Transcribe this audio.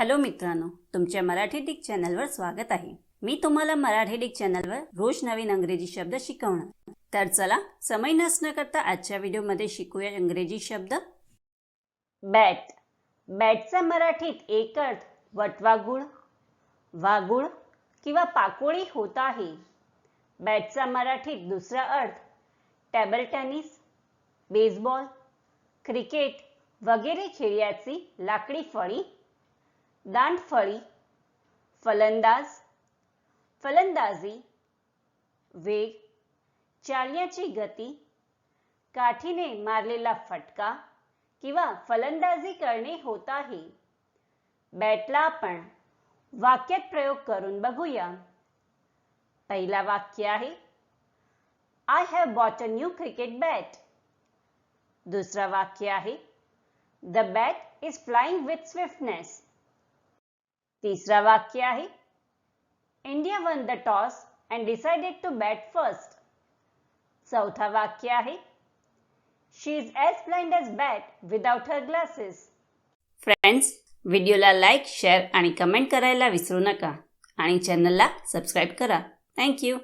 Hello मित्रांनो तुमच्या Marathi Dick चॅनलवर स्वागत आहे. मी तुम्हाला मराठी डिक चॅनलवर रोज नवीन अंग्रेजी शब्द शिकवणार. तर चला समय नसणं करता आजच्या व्हिडिओमध्ये शिकूया इंग्रजी शब्द. बॅट. बॅटचा मराठीत एक अर्थ वटवागुळ वागुळ किंवा पाकोळी होत आहे. बॅटचा मराठीत दुसरा अर्थ टेबल टेनिस बेसबॉल क्रिकेट वगैरे खेळ्याची लाकडी फळी दांडफळी फलंदाज फलंदाजी वेग चालण्याची गती काठीने मारलेला फटका किंवा फलंदाजी करणे होत आहे. बॅटला आपण वाक्यात प्रयोग करून बघूया. पहिला वाक्य आहे I have bought a new cricket bat दुसरा वाक्य आहे the bat is flying with swiftness तिसरा वाक्य आहे. India won the toss and decided to bat first चौथा वाक्य आहे. She is as blind as bat without her glasses friends व्हिडिओला लाईक शेअर आणि कमेंट करायला विसरू नका. आणि चॅनलला सबस्क्राईब करा. थँक्यू